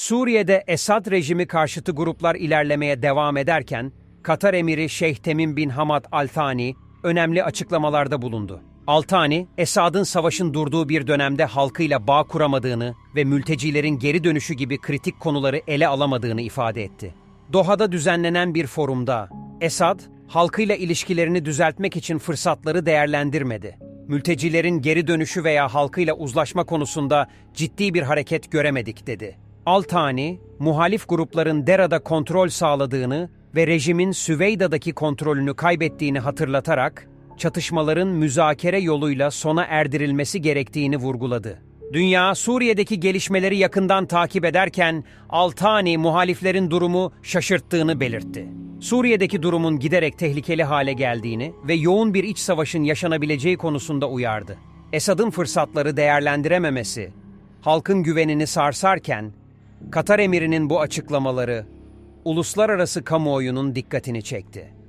Suriye'de Esad rejimi karşıtı gruplar ilerlemeye devam ederken, Katar emiri Şeyh Temim bin Hamad Al Thani önemli açıklamalarda bulundu. Al Thani, Esad'ın savaşın durduğu bir dönemde halkıyla bağ kuramadığını ve mültecilerin geri dönüşü gibi kritik konuları ele alamadığını ifade etti. Doha'da düzenlenen bir forumda Esad, halkıyla ilişkilerini düzeltmek için fırsatları değerlendirmedi. Mültecilerin geri dönüşü veya halkıyla uzlaşma konusunda ciddi bir hareket göremedik dedi. Altani, muhalif grupların Dera'da kontrol sağladığını ve rejimin Süveyda'daki kontrolünü kaybettiğini hatırlatarak, çatışmaların müzakere yoluyla sona erdirilmesi gerektiğini vurguladı. Dünya, Suriye'deki gelişmeleri yakından takip ederken, Altani muhaliflerin durumu şaşırttığını belirtti. Suriye'deki durumun giderek tehlikeli hale geldiğini ve yoğun bir iç savaşın yaşanabileceği konusunda uyardı. Esad'ın fırsatları değerlendirememesi, halkın güvenini sarsarken, Katar emirinin bu açıklamaları uluslararası kamuoyunun dikkatini çekti.